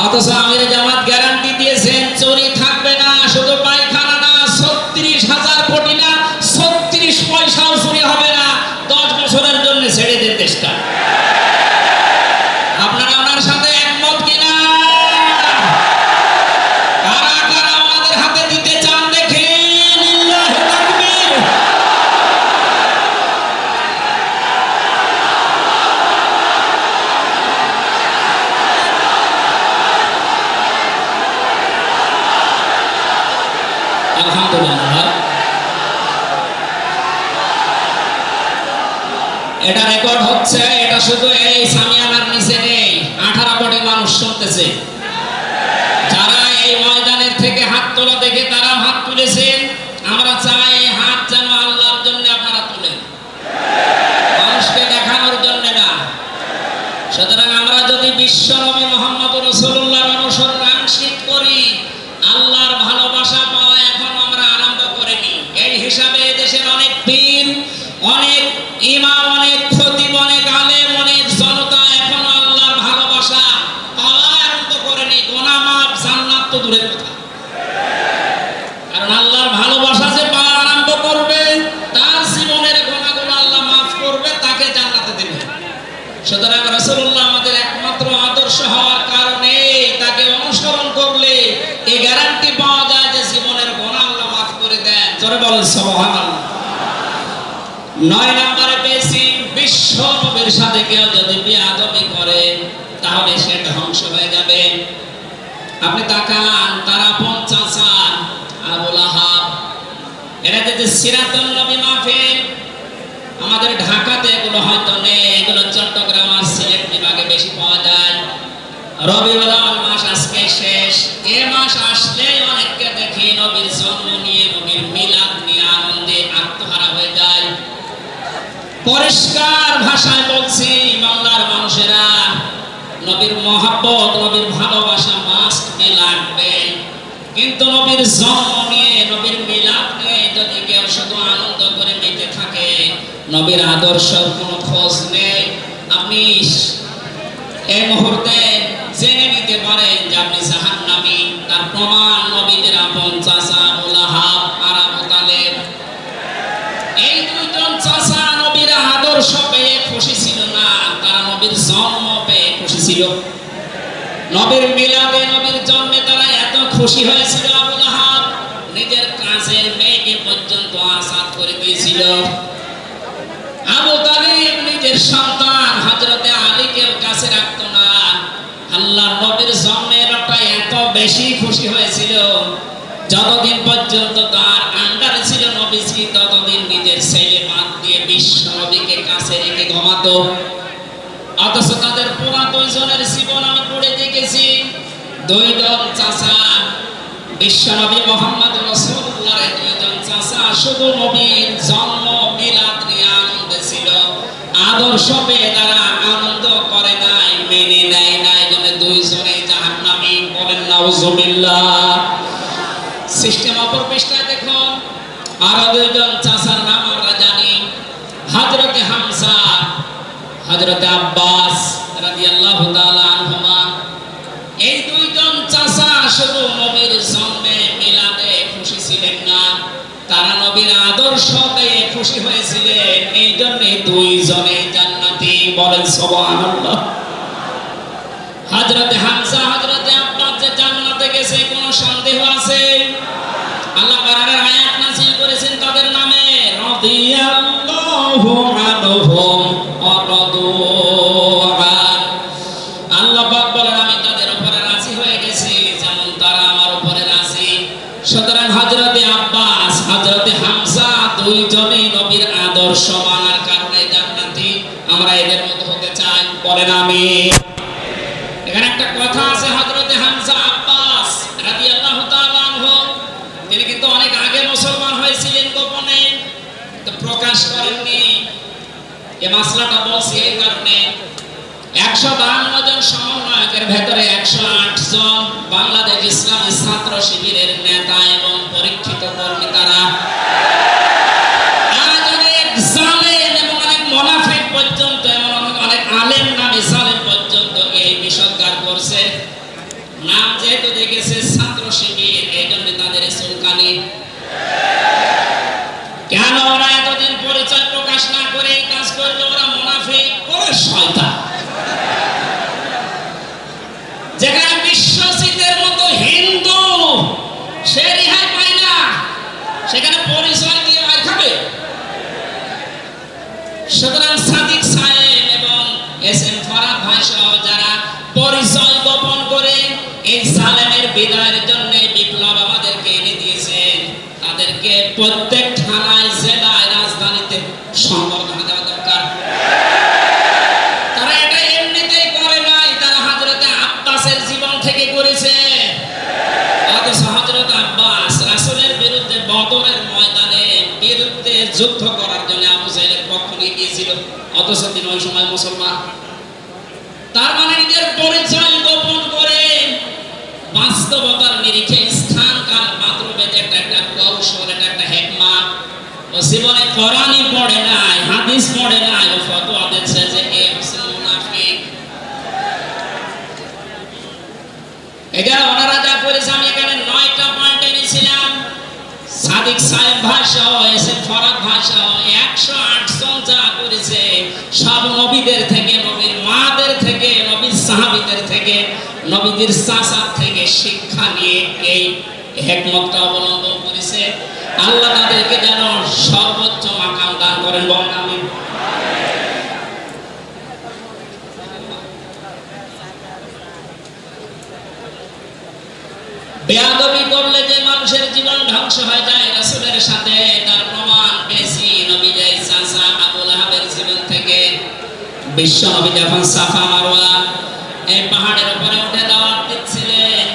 অথচ আমির জামাত গ্যারান্টি দিয়েছেন চুরি এটা রেকর্ড হচ্ছে, এটা শুধু এই সামিয়ানার নিচে নেই, আঠারো কোটি মানুষ শুনতেছে। যারা এই ময়দানের থেকে হাত তোলা দেখে তারা হাত তুলেছেন আমরা চাই এই হাত যেন আল্লাহর জন্য আপনারা তুলেন মানুষকে দেখানোর জন্য না সুতরাং আমরা যদি বিশ্ব নবী মোহাম্মদ রসুল্লাহ অনুসরণ আংশিক করি আল্লাহর ভালোবাসা পাওয়া এখন আমরা আরম্ভ করিনি এই হিসাবে দেশের অনেক পীর অনেক ইমাম অনেক খতিব অনেক আলেম অনেক জনতা এখন আল্লাহর ভালোবাসা পাওয়া আরম্ভ করেনি গোনামাপ জান্নাত তো দূরের কথা কারণ আল্লাহর ভালোবাসা যে পাওয়া আরম্ভ করবে তার জীবনের গোনাগুলো আল্লাহ মাফ করবে তাকে জান্নাতে দেবে সুতরাং রসুল্লাহ আমাদের একমাত্র আদর্শ হওয়ার কারণে তাকে অনুসরণ করলে এই গ্যারান্টি পাওয়া যায় যে জীবনের গোনা আল্লাহ মাফ করে জোরে নয় নম্বরে পেয়েছি বিশ্ব নবীর সাথে কেউ যদি বিয়াদবি করে, তাহলে সে ধ্বংস হয়ে যাবে। আপনি তাকান, তারা আবুল আহাব। এরা সিরাতুল নবী মাহফিল, আমাদের ঢাকাতে এগুলো হয়তো নেই, এগুলো চট্টগ্রাম আর সিলেট বিভাগে বেশি পাওয়া যায়। রবিউল আজকে শেষ এ মাস আসলেই অনেককে দেখি নবীর জন্ম নিয়ে, নবীর মিলাদ নিয়ে আনন্দে আত্মহারা হয়ে যায়। পরিষ্কার ভাষায় বলছি, বাংলার মানুষেরা, নবীর মহাব্বত, নবীর ভালোবাসা মাস্ট বি লাগবে। কিন্তু নবীর জন্ম নিয়ে, নবীর মিলাদ নিয়ে যদি কেউ শুধু আনন্দ করে মেতে থাকে, নবীর আদর্শের কোনো খোঁজ নেই। আপনি এই মুহূর্তে জেনে নিতে পারেন যে আপনি জাহান্নামী। তার প্রমাণ নবীদের আপন চাচা উলাহাব আর আবু তালেব। এই দুইজন চাচা নবীর আদর্শ পেয়ে খুশি ছিল না, তারা নবীর জন্ম পেয়ে খুশি ছিল। নবীর মিলাদে নবীর জন্মে তারা এত খুশি হয়েছিল আবু লাহাব নিজের কাজের মেয়েকে পর্যন্ত আসাদ করে দিয়েছিল। আবু তালিব নিজের সন্তান হযরতে আলীকেও কাছে রাখতো না আল্লাহর নবীর জন্মের ওটা এত বেশি খুশি হয়েছিল। যতদিন পর্যন্ত তার আন্ডারে ছিল নবীজি, ততদিন নিজের ছেলে বাদ দিয়ে বিশ্ব নবীকে কাছে রেখে ঘুমাতো। অথচ তাদের পুরা দুইজনের জীবন আমি পড়ে দেখেছি। দুই দল চাচা, বিশ্ব নবী মোহাম্মদ রসুল্লাহর দুইজন চাচা শুধু নবীর জন্ম মিলাদ নিয়ে আনন্দে ছিল। আদর্শ পেয়ে তারা আনন্দ করে নাই মেনে নেয় নাই জন্য দুইজনে জাহান্নামী বলেন নাউজুবিল্লাহ সিস্টেম অপর পৃষ্ঠায় দেখুন। আরও দুইজন চাচার নাম আমরা জানি। হামসা কোরআনের আয়াত নাযিল করেছেন তাদের নামে রাদিয়াল্লাহু আনহুম মাসলাটা বলছি এই কারণে। একশো বাহান্ন জন সমন্বয়কের ভেতরে একশো আট জন বাংলাদেশ ইসলামী ছাত্র শিবিরের নেতা এবং প্রত্যেক কোরআনই পড়ে নাই, হাদিস পড়ে নাই, ও ফতোয়া দিচ্ছে যে এ মুনাফিক এখানে ওনারা যা করেছে আমি এখানে নয়টা পয়েন্ট এনেছিলাম। সাদিক সাহেব ভাষা, এসে ফরাক ভাষা, একশো আট জন যা করেছে, সব নবীদের থেকে, নবীর মাদের থেকে, নবীর সাহাবিদের থেকে, নবীদের চাষার থেকে শিক্ষা নিয়ে এই হেকমতটা অবলম্বন করেছে। আল্লাহ তাদেরকে যেন দান করেন বলেন আমি বেয়াদবি করলে যে মানুষের জীবন ধ্বংস হয়ে যায় রাসূলের সাথে তার প্রমাণ পেয়েছি নবী যাই চাচা আবুল আহাবের জীবন থেকে বিশ্ব নবী যখন সাফা মারওয়া এই পাহাড়ের উপরে উঠে দাওয়াত দিচ্ছিলেন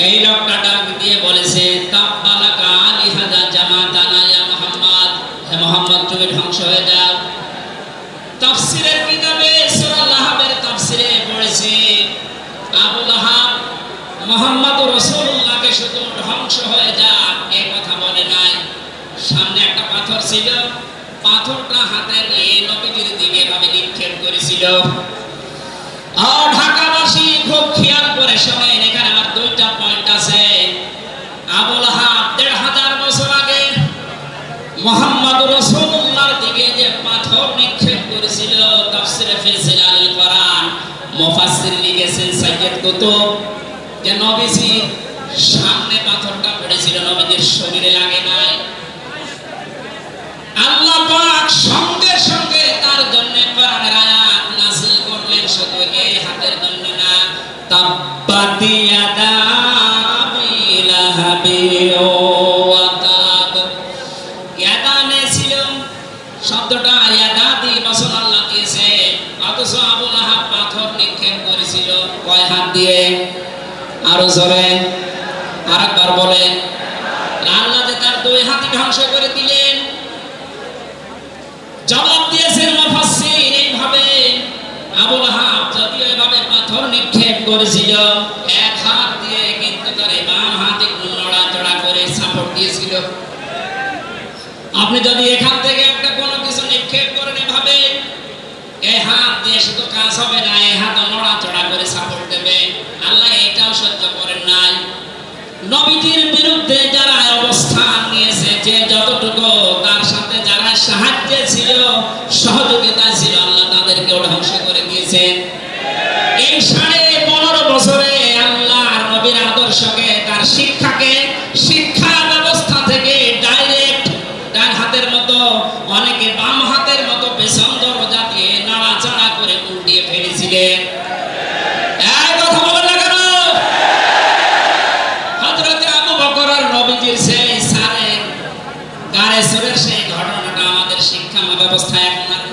এই লোকটা ডাক দিয়ে বলেছে তাব্বালাকা লিহাদা জামাতানা ইয়া মুহাম্মদ হে মুহাম্মদ তুমি ধ্বংস হয়ে যাও। তাফসিরের কিতাবে সূরা লাহাবের তাফসিরে পড়েছি। আবু লাহাব মোহাম্মদ রসুল্লাহকে শুধু ধ্বংস হয়ে যা এ কথা বলে নাই। সামনে একটা পাথর ছিল। পাথরটা হাতে নিয়ে নবীজির দিকে এভাবে নিক্ষেপ করেছিল। আর ঢাকাবাসী খুব খেয়াল করে শোনেন কুতুব যে নবীজি সামনে পাথরটা পড়েছিল নবীজির শরীরে লাগে নাই। আল্লাহ পাক সঙ্গে সঙ্গে তার জন্য কোরআনের আয়াত করলেন, শুধু এই হাতের জন্য না তাব্বাত ইয়াদা আবি লাহাবি ওয়া তাব ইয়াদানে ছিল শব্দটা ইয়াদাদি বসন আল্লাহ দিয়েছে অথচ আবু লাহাব পাথর নিক্ষেপ করেছিল কয় হাত দিয়ে আরও জোরে আরেকবার বলেন আল্লাহ যে তার দুই হাতি ধ্বংস করে দিলেন জবাব দিয়েছেন মুফাসসির এইভাবে আবু লাহাব যদিও এভাবে পাথর নিক্ষেপ করেছিল এক হাত দিয়ে কিন্তু তার এই বাম হাত একটু নড়াচড়া করে সাপোর্ট দিয়েছিল আপনি যদি এখান থেকে একটা কোনো কিছু নিক্ষেপ করেন এভাবে হাত কাজ হবে না হাত করে দেবে। আল্লাহ এটাও করেন নাই। বিরুদ্ধে যারা নিয়েছে, যে যতটুকু তার সাথে যারা সাহায্যে ছিল সহযোগিতা ছিল আল্লাহ তাদেরকেও ধ্বংস করে দিয়েছেন এই সাড়ে পনেরো বছরে আল্লাহ নবীর আদর্শকে তার শিক্ষাকে শিক্ষা ব্যবস্থা থেকে ডাইরেক্ট ডান হাতের মতো অনেকে বাম হাতের মতো পেছন দরজা দিয়ে নাড়াচাড়া করে উল্টিয়ে ফেলেছিলেন এই কথা বলেন না কেন হযরতে আবু বকর আর নবীজির সেই সারে গারে সেই ঘটনাটা আমাদের শিক্ষা ব্যবস্থা এখন আর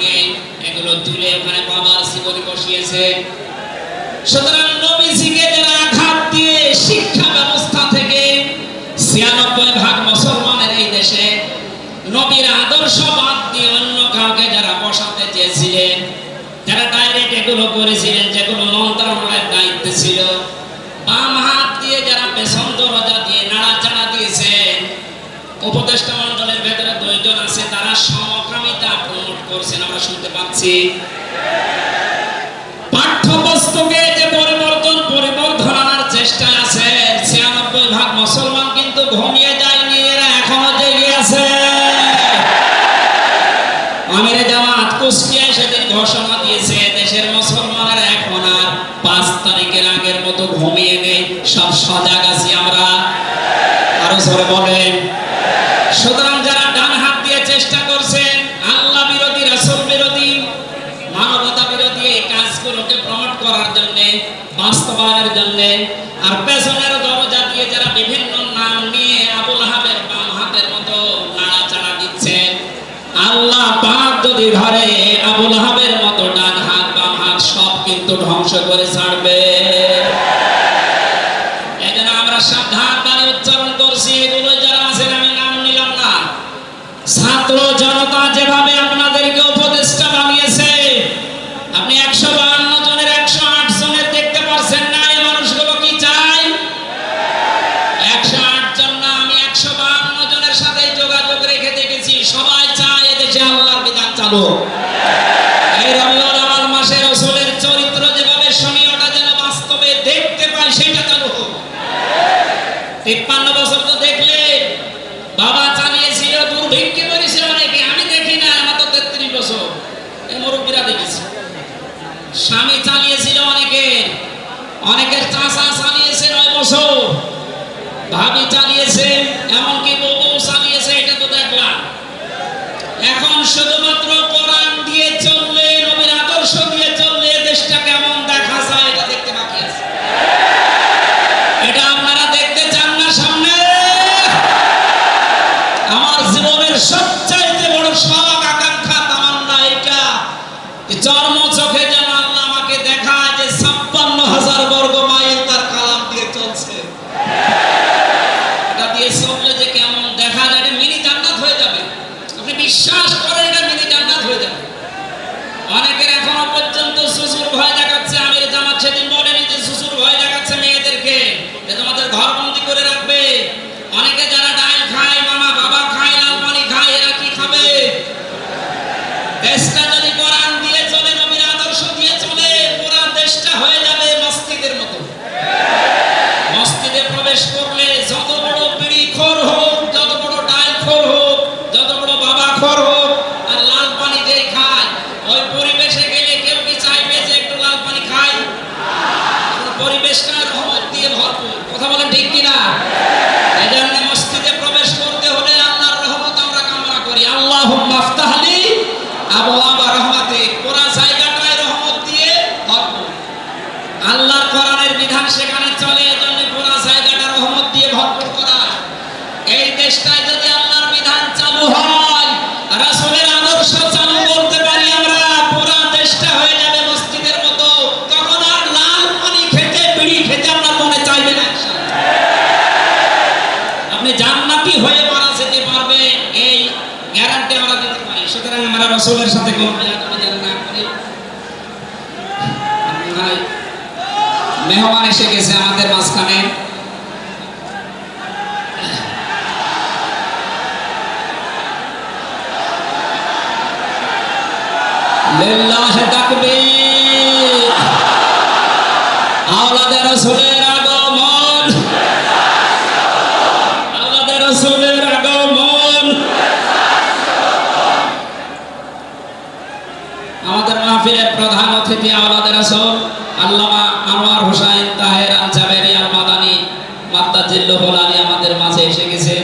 এগুলো তুলে ওখানে বাবার জীবনে বসিয়েছে। সুতরাং নবীজিকে যারা আঘাত দিয়ে শিক্ষা ব্যবস্থা থেকে ছিয়ানব্বই ভাগ মুসলমানের এই দেশে নবীর আদর্শ বাদ দিয়ে অন্য কাউকে যারা বসাতে চেয়েছিলেন, যারা ডাইরেক্ট এগুলো করেছিলেন, যেগুলো মন্ত্রণালয়ের দায়িত্বে ছিল বলছি পাঠ্যপুস্তকে যে পরিবর্তন পরিবর্তন আনার চেষ্টা আছে, ছিয়ানব্বই ভাগ মুসলমান কিন্তু ঘুমিয়ে যায়নি, এরা এখনও জেগে আছে। আমিরে জামাত কুস্তিয়া সেদিন ঘোষণা দিয়েছে, দেশের মুসলমানের এখন আর পাঁচ তারিখের আগের মতো ঘুমিয়ে নেই, সব সজাগ আছি আমরা। আরও সরে বলেন। যদি ধরে আবুল হাবের মতো ডান হাত বাম হাত সব কিন্তু ধ্বংস করে ছাড়বে। জান্নাতি হয়ে মারা যেতে পারবে, এই গ্যারান্টি আমরা দিতে পারি। সুতরাং আমরা রসুলের সাথে কোনো মেহমান এসে গেছে আমাদের মাঝখানে। লিল্লাহি তাকবীর। আনোয়ার হোসেন তাহের আনসাবেরি আল মাদানী মাত্তাজিল্লু হোলানি আমাদের মাঝে এসে গেছে।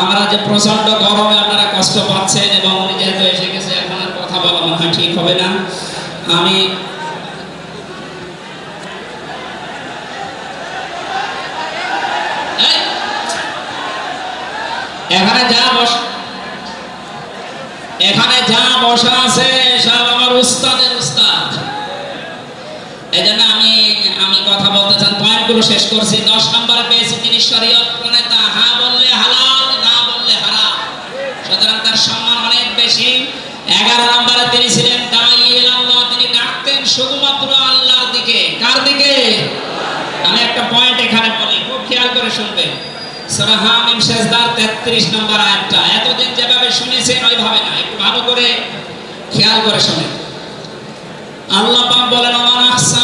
আমরা যে প্রচণ্ড গরমে আপনারা কষ্ট পাচ্ছেন এবং উনি যেহেতু এসে গেছে, এখন আর কথা বলা মনে হয় ঠিক হবে না। আমি এখানে যা বস, এখানে যা বসা আছে, সব আমার উস্তাদের উস্তাদ এই আমি আমি কথা বলতে চান। পয়েন্টগুলো শেষ করছি। দশ নম্বরে পেয়েছি তিনি শরীয়ত প্রণেতা। হা বললে হালাল, না বললে হারাম। সুতরাং তার সম্মান অনেক বেশি। এগারো নম্বরে তিনি ছিলেন তিনি ডাকতেন শুধুমাত্র আল্লাহর দিকে। কার দিকে? আমি একটা পয়েন্ট এখানে বলি, খুব খেয়াল করে শুনবেন। সূরা হামিম শেষদার 33 নম্বর আয়াতটা। এতদিন যেভাবে শুনেছেন, ওইভাবে না। একটু ভালো করে খেয়াল করে শুনেন। আল্লাহ পাক বলেন, ওমান আহসানু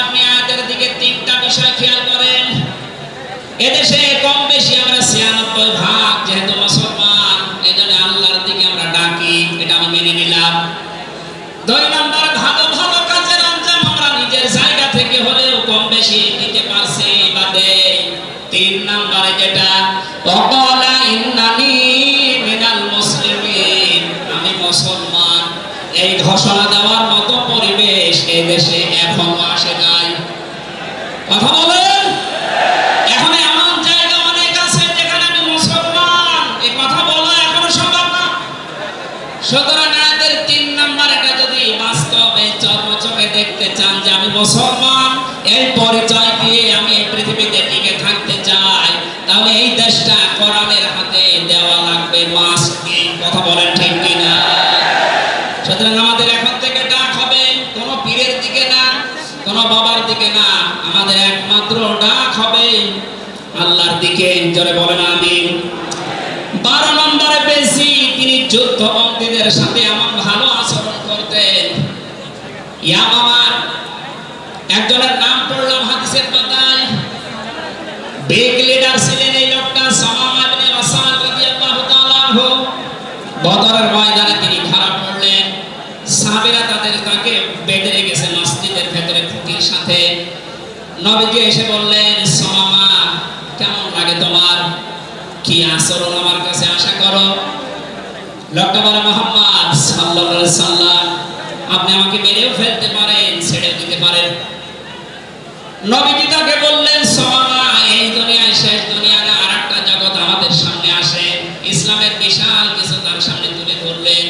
এদেশে কম বেশি আমরা ভাগ যেহেতু মুসলমান এই জন্য আল্লাহর দিকে আমরা ডাকি, এটা আমি মেনে নিলাম। দুই নম্বর, ভালো ভালো কাজের আমরা নিজের জায়গা থেকে হলেও কম বেশি দিতে পারছি বা দেই। তিন নম্বরে যেটা ইন্নানি আমি মুসলমান। এই ঘোষণা দেওয়ার মতো পরিবেশ এই দেশে এখনও আসে নাই। কথা বলেন এখন এমন জায়গা অনেক আছে যেখানে আমি মুসলমান এই কথা বলা এখনও সম্ভব না সুতরাং আয়াতের তিন নাম্বার এটা যদি বাস্তবে চর্মচোখে দেখতে চান যে আমি মুসলমান এই পরিচয় দিয়ে আমি এই পৃথিবীতে টিকে থাকতে চাই তাহলে এই দেশটা কোরআনের হাতে দেওয়া লাগবে মাসকে কথা বলেন ঠিক কিনা সুতরাং আমাদের এখন থেকে ডাক হবে কোনো পীরের দিকে না কোনো বাবার দিকে না আমাদের একমাত্র ডাক হবে আল্লাহর দিকে জোরে বলেন, আমিন। বারো নম্বরে পেয়েছি, তিনি যুদ্ধবন্দীদের সাথে এমন ভালো আচরণ করতেন। একজনের নাম পড়লাম হাদিসের পাতায়। বিগ লিডার ছিলেন এই লোকটা রাদিয়াল্লাহু তাআলা বদরের ময়দানে তিনি ধরা পড়লেন। সাহাবীরা তাদের তাকে বেঁধে রেখেছে মসজিদের ভেতরে খুঁটির সাথে। নবীজি এসে বললেন সামামা তোমার কি আচরণ আমার কাছে আশা করো? লোকটা বলে মোহাম্মদ আপনি আমাকে মেরেও ফেলতে পারেন, ছেড়ে দিতে পারেন। নবীজি তাকে বললেন সোমা এই দুনিয়ায় শেষ দুনিয়া না আর একটা জগৎ আমাদের সামনে আসে ইসলামের বিশাল কিছু তার সামনে তুলে ধরলেন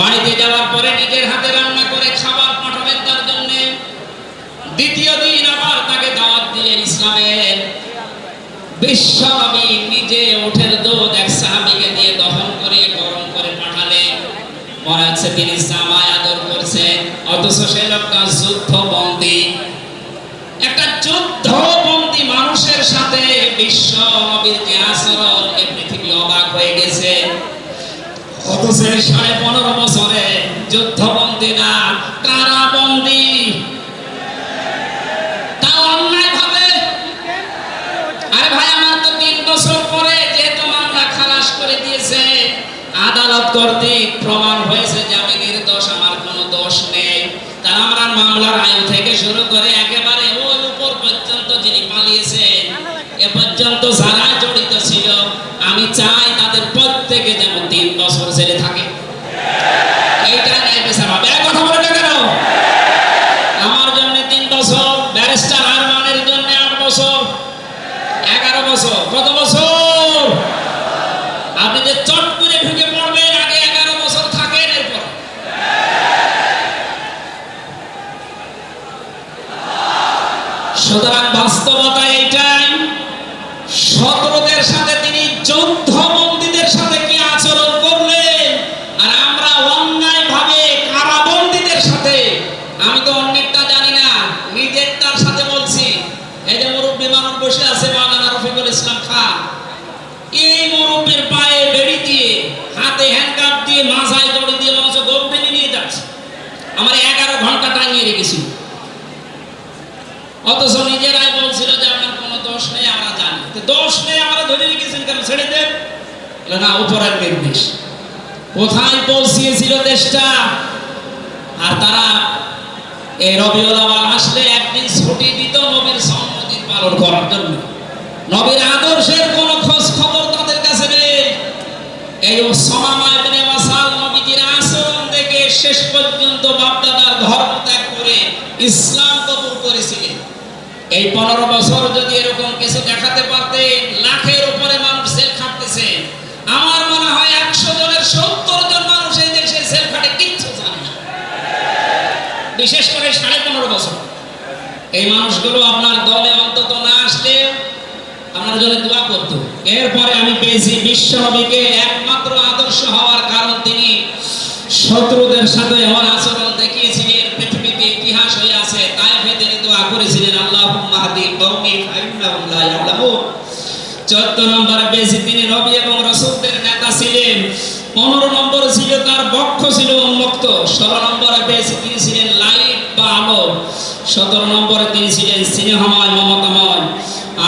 বাড়িতে যাওয়ার পরে নিজের হাতে রান্না করে খাবার পাঠাবেন তার জন্য দ্বিতীয় দিন আবার তাকে দাওয়াত দিলেন ইসলামের বিশ্বনবী নিজে উঠের দুধ এক সাহাবীকে দিয়ে দহন করে গরম করে পাঠালেন মনে হচ্ছে তিনি জামায় আদর করছে একটা মানুষের সাথে বিশ্ব নবীর এই পৃথিবী অবাক হয়ে গেছে। বছরে না তিন বছর পরে করে দিয়েছে, আদালত কর্তৃক প্রমাণ হয়েছে যে আমি নির্দোষ আমার কোনো দোষ নেই তার আমরা মামলার আইন থেকে শুরু করে একেবারে ওই উপর পর্যন্ত যিনি পালিয়েছেন এ পর্যন্ত যারা জড়িত ছিল আমি চাই তাদের প্রত্যেকে যেন তিন বছর জেলে থাকে এইটা ন্যায় বিচার হবে এক কথা বলে না কেন আমার জন্য তিন বছর ব্যারিস্টার আরমানের জন্য আট বছর এগারো বছর কত বছর আপনি যে চট করে ঢুকে পড়বেন আগে এগারো বছর থাকেন এরপর সুতরাং বাস্তবতা এইটাই। শত্রুদের সাথে তিনি যুদ্ধবন্দীদের সাথে কি আচরণ করলেন আর আমরা অন্যায় ভাবে কারাবন্দীদের সাথে আমি তো অন্যেরটা জানি না নিজেরটার সাথে বলছি এই যে মুরব্বী মানুষ বসে আছে মাওলানা রফিকুল ইসলাম খান এই মুরব্বীর পায়ে বেড়ি দিয়ে হাতে হ্যান্ডকাপ দিয়ে মাথায় দড়ি দিয়ে মানুষ গর্ভে নিয়ে যাচ্ছে আমার এগারো ঘণ্টা টাঙিয়ে রেখেছিল অথচ নিজেরাই বলছিল যে আপনার কোনো দোষ নেই আমরা জানি তো দোষ নেই আমরা ধরে রেখেছেন কেন ছেড়ে দেন না উপরের নির্দেশ কোথায় পৌঁছিয়েছিল দেশটা? আর তারা এই আওয়াল আসলে একদিন ছুটি দিত নবীর সম্মতির পালন করার জন্য। নবীর আদর্শের কোনো খোঁজ খবর তাদের কাছে নেই। এই আচরণ দেখে শেষ পর্যন্ত বাপদাদার ধর্ম ত্যাগ করে ইসলাম কবুল করেছিলেন। এই পনেরো বছর যদি এরকম কিছু দেখাতে পারতেন লাখের উপরে মানুষ জেল খাটতেছে আমার মনে হয় একশো জনের সত্তর জন মানুষ এই দেশে জেল খাটে কিচ্ছু জানে না বিশেষ করে সাড়ে পনেরো বছর। এই মানুষগুলো আপনার দলে অন্তত না আসলে আপনার জন্য দোয়া করতো। এরপরে আমি পেয়েছি বিশ্বনবীকে একমাত্র আদর্শ হওয়ার কারণ তিনি শত্রুদের সাথে এমন আচরণ দেখিয়েছিলেন পৃথিবীতে ইতিহাস হয়ে আছে, তাই তিনি দোয়া করেছিলেন আল্লাহ মাহাদি কৌমি চোদ্দ নম্বর বেশি তিনি নবী এবং রসুলদের নেতা ছিলেন, পনেরো নম্বর ছিল তার বক্ষ ছিল উন্মুক্ত, ষোলো নম্বরে বেশি তিনি ছিলেন লাইট বা আলো সতেরো নম্বরে তিনি ছিলেন স্নেহময়, মমতাময়।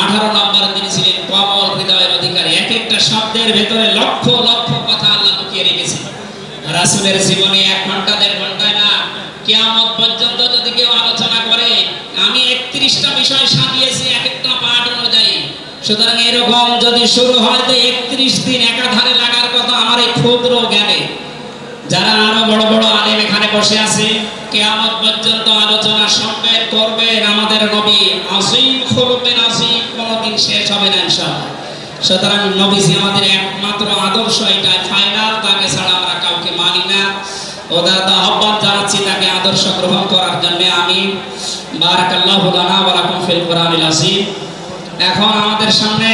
আঠারো নম্বরে তিনি ছিলেন কমল হৃদয়ের অধিকারী। এক একটা শব্দের ভেতরে লক্ষ লক্ষ কথা আল্লাহ লুকিয়ে রেখেছেন। রাসুলের জীবনে এক ঘণ্টা, দেড় ঘন্টায় না, কেয়ামত পর্যন্ত যদি কেউ আলোচনা করে, আমি একত্রিশটা বিষয় সাজিয়েছি এক একটা পাঠ অনুযায়ী। সুতরাং এরকম যদি শুরু হয় তো একত্রিশ দিন একাধারে লাগার কথা আমার এই ক্ষুদ্র জ্ঞানে। যারা আরও বড় বড় আলেম এখানে বসে আছে কেয়ামত পর্যন্ত আলোচনা সম্পেদ করবেন আমাদের নবী আসিম খুলবেন আসিম কোনোদিন শেষ হবে না ইনশাআল্লাহ। সুতরাং নবীজি আমাদের একমাত্র আদর্শ, এটা ফাইনাল, তাকে ছাড়া আমরা কাউকে মানি না। ওদের তো আহ্বান জানাচ্ছি তাকে আদর্শ গ্রহণ করার জন্য আমি বারাকাল্লাহু লানা ওয়া লাকুম ফিল কোরআনিল আসিম এখন আমাদের সামনে